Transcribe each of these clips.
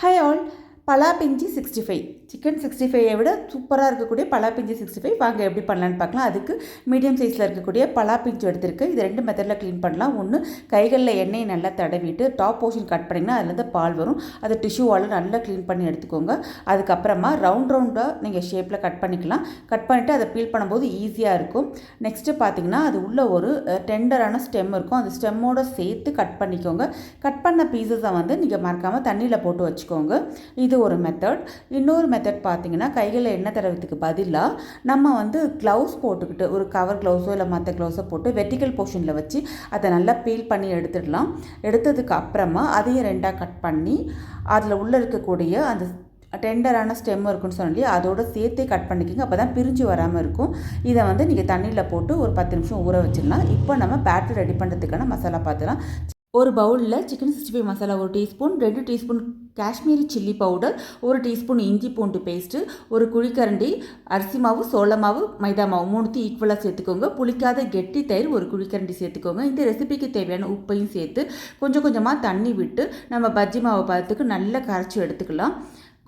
High all பலாப்பிஞ்சி sixty five chicken sixty ஃபைவை விட சூப்பராக இருக்கக்கூடிய பலாப்பிஞ்சி சிக்ஸ்டி ஃபைவ். வாங்க எப்படி பண்ணலான்னு பார்க்கலாம். அதுக்கு மீடியம் சைஸில் இருக்கக்கூடிய பலாப்பிஞ்சு எடுத்திருக்கு. இது ரெண்டு மெத்தடில் க்ளீன் பண்ணலாம். ஒன்று கைகளில் எண்ணெயை நல்லா தடவிட்டு டாப் போர்ஷன் கட் பண்ணிங்கன்னா அதுலேருந்து பால் வரும். அதை டிஷ்யூவால் நல்லா க்ளீன் பண்ணி எடுத்துக்கோங்க. அதுக்கப்புறமா ரவுண்ட் ரவுண்டாக நீங்கள் ஷேப்பில் கட் பண்ணிக்கலாம். கட் பண்ணிவிட்டு அதை பீல் பண்ணும்போது ஈஸியாக இருக்கும். நெக்ஸ்ட்டு பார்த்தீங்கன்னா அது உள்ள ஒரு டெண்டரான ஸ்டெம் இருக்கும். அந்த ஸ்டெம்மோட சேர்த்து கட் பண்ணிக்கோங்க. கட் பண்ண பீசஸை வந்து நீங்கள் மறக்காமல் தண்ணியில் போட்டு வச்சுக்கோங்க. இது ஒரு மெத்தட் இன்னொரு மெத்தட் பார்த்தீங்கன்னா கைகளில் எண்ணெய் தடவத்துக்கு பதிலாக நம்ம வந்து க்ளவுஸ் போட்டுக்கிட்டு ஒரு கவர் க்ளவுஸோ இல்லை மற்ற க்ளவுஸோ போட்டு வெர்டிக்கல் போர்ஷனில் வச்சு அதை நல்லா பீல் பண்ணி எடுத்துடலாம். எடுத்ததுக்கு அப்புறமா அதையும் ரெண்டாக கட் பண்ணி அதில் உள்ளே இருக்கக்கூடிய அந்த டெண்டரான ஸ்டெம் இருக்குன்னு சொல்லி அதோட சேர்த்தே கட் பண்ணிக்கோங்க அப்போ தான் பிரிஞ்சு வராமல் இருக்கும். இதை வந்து நீங்கள் தண்ணியில் போட்டு ஒரு பத்து நிமிஷம் ஊற வச்சிடலாம். இப்போ நம்ம பேட்டர் ரெடி பண்ணுறதுக்கான மசாலா பார்த்துலாம் ஒரு பவுலில் சிக்கன் சிக்ஸ்டி ஃபைவ் மசாலா ஒரு டீஸ்பூன் ரெண்டு டீஸ்பூன் காஷ்மீரி சில்லி பவுடர் ஒரு டீஸ்பூன் இஞ்சி பூண்டு பேஸ்ட்டு ஒரு குழிக்கரண்டி அரிசி மாவு சோள மாவு மைதா மாவு மூணுத்தையும் ஈக்குவலாக சேர்த்துக்கோங்க. புளிக்காத கெட்டி தயிர் ஒரு குழிக்கரண்டி சேர்த்துக்கோங்க. இந்த ரெசிபிக்கு தேவையான உப்பையும் சேர்த்து கொஞ்சம் கொஞ்சமாக தண்ணி விட்டு நம்ம பஜ்ஜி மாவு பார்த்துக்கு நல்லா கரைச்சி எடுத்துக்கலாம்.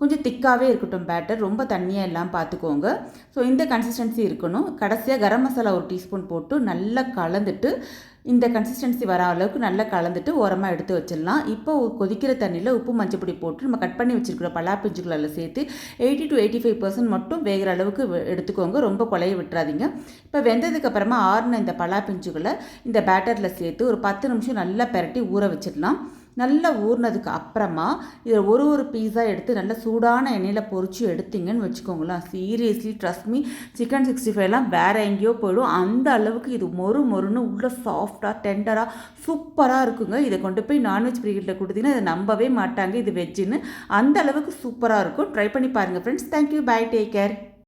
கொஞ்சம் திக்காகவே இருக்கட்டும் பேட்டர் ரொம்ப தண்ணியாக எல்லாம் பார்த்துக்கோங்க ஸோ இந்த கன்சிஸ்டன்சி இருக்கணும். கடைசியாக கரம் மசாலா ஒரு டீஸ்பூன் போட்டு நல்லா கலந்துட்டு இந்த கன்சிஸ்டன்சி வர அளவுக்கு நல்லா கலந்துட்டு ஓரமாக எடுத்து வச்சிடலாம். இப்போ கொதிக்கிற தண்ணியில் உப்பு மஞ்சப்பொடி போட்டு நம்ம கட் பண்ணி வச்சுருக்கிற பலாப்பிஞ்சுகளில் சேர்த்து eighty to eighty five percent மட்டும் வேகிற அளவுக்கு எடுத்துக்கோங்க. ரொம்ப குழைய விட்டுறாதீங்க. இப்போ வெந்ததுக்கு அப்புறமா ஆறுன இந்த பலாப்பிஞ்சுகளை இந்த பேட்டரில் சேர்த்து ஒரு பத்து நிமிஷம் நல்லா பெரட்டி ஊற வச்சிடலாம். நல்லா ஊறினதுக்கு அப்புறமா இதில் ஒரு ஒரு பீஸாக எடுத்து நல்லா சூடான எண்ணெயில் பொறிச்சு எடுத்தீங்கன்னு வச்சுக்கோங்களேன். Seriously trust me chicken sixty ஃபைவ்லாம் வேறு எங்கேயோ போயிடும். அந்த அளவுக்கு இது மொறு மொறுன்னு உள்ள சாஃப்டாக டெண்டராக சூப்பராக இருக்குங்க. இதை கொண்டு போய் நான்வெஜ் பிரிக்கெட்டில் கொடுத்தீங்கன்னா இதை நம்பவே மாட்டாங்க இது வெஜ்ஜுன்னு அந்த அளவுக்கு சூப்பராக இருக்கும். ட்ரை பண்ணி பாருங்கள் friends thank you bye take care